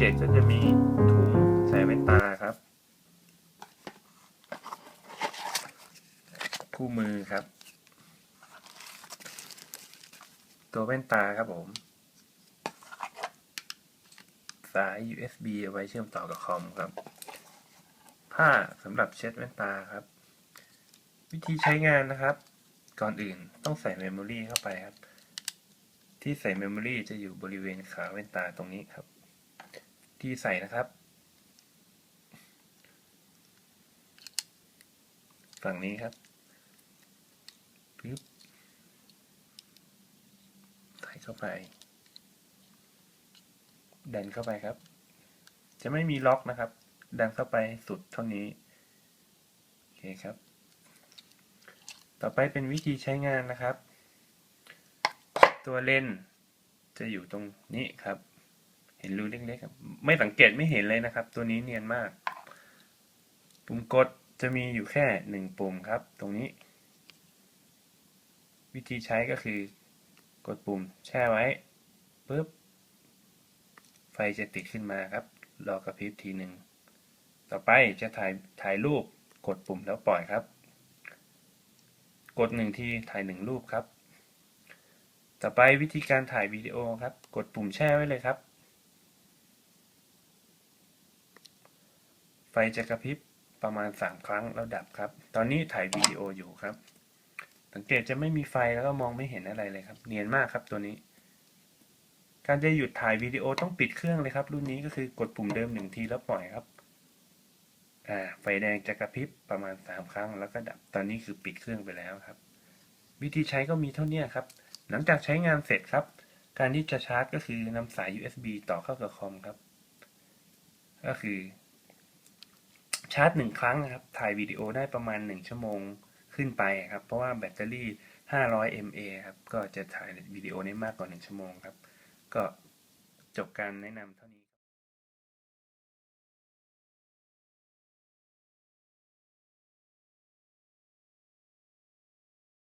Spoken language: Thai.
ก็จะมีถุงใส่แว่นตาครับ คู่มือครับ ตัวแว่นตาครับผม สาย USB เอาไว้เชื่อมต่อกับคอมครับ ผ้าสำหรับเช็ดแว่นตาครับ วิธีใช้งานนะครับ ก่อนอื่นต้องใส่เมมโมรีเข้าไปครับ ที่ใส่เมมโมรีจะอยู่บริเวณขาแว่นตาตรงนี้ครับ ที่ใส่นะครับ ฝั่งนี้ครับปึ๊บใส่เข้าไป ดันเข้าไปครับ จะไม่มีล็อกนะครับ ดันเข้าไปสุดเท่านี้โอเคครับ ต่อไปเป็นวิธีใช้งานนะครับ ตัวเลนจะอยู่ตรงนี้ครับ รูเล็กๆครับไม่สังเกตไม่เห็นเลยนะครับ ตัวนี้เนียนมาก ปุ่มกดจะมีอยู่แค่หนึ่งปุ่มครับ ตรงนี้ วิธีใช้ก็คือกดปุ่มแช่ไว้ปุ๊บไฟจะติดขึ้นมาครับ รอกระพริบทีหนึ่ง ต่อไปจะถ่ายถ่ายรูปกดปุ่มแล้วปล่อยครับ กดหนึ่งทีถ่ายหนึ่งรูปครับ ต่อไปวิธีการถ่ายวิดีโอครับ กดปุ่มแช่ไว้เลยครับ ไฟจะกระพริบประมาณ 3 ครั้งแล้วดับครับ ตอนนี้ถ่ายวิดีโออยู่ครับ สังเกตจะไม่มีไฟแล้วก็มองไม่เห็นอะไรเลยครับ เนียนมากครับตัวนี้ การจะหยุดถ่ายวิดีโอต้องปิดเครื่องเลยครับ รุ่นนี้ก็คือกดปุ่มเดิมหนึ่งทีแล้วปล่อยครับอ่าไฟแดงจะกระพริบประมาณ 3 ครั้งแล้วก็ดับ ตอนนี้คือปิดเครื่องไปแล้วครับ วิธีใช้ก็มีเท่านี้ครับ หลังจากใช้งานเสร็จครับ การที่จะชาร์จก็คือนำสาย USB ต่อเข้ากับคอมครับ ก็คือ ชาร์จหนึ่งครั้งนะครับ ถ่ายวิดีโอได้ประมาณ 1 ชั่วโมงขึ้นไปครับ เพราะว่าแบตเตอรี่ 500 mAh ครับ ก็จะถ่ายวิดีโอได้มากกว่า 1 ชั่วโมงครับ ก็จบการแนะนำเท่านี้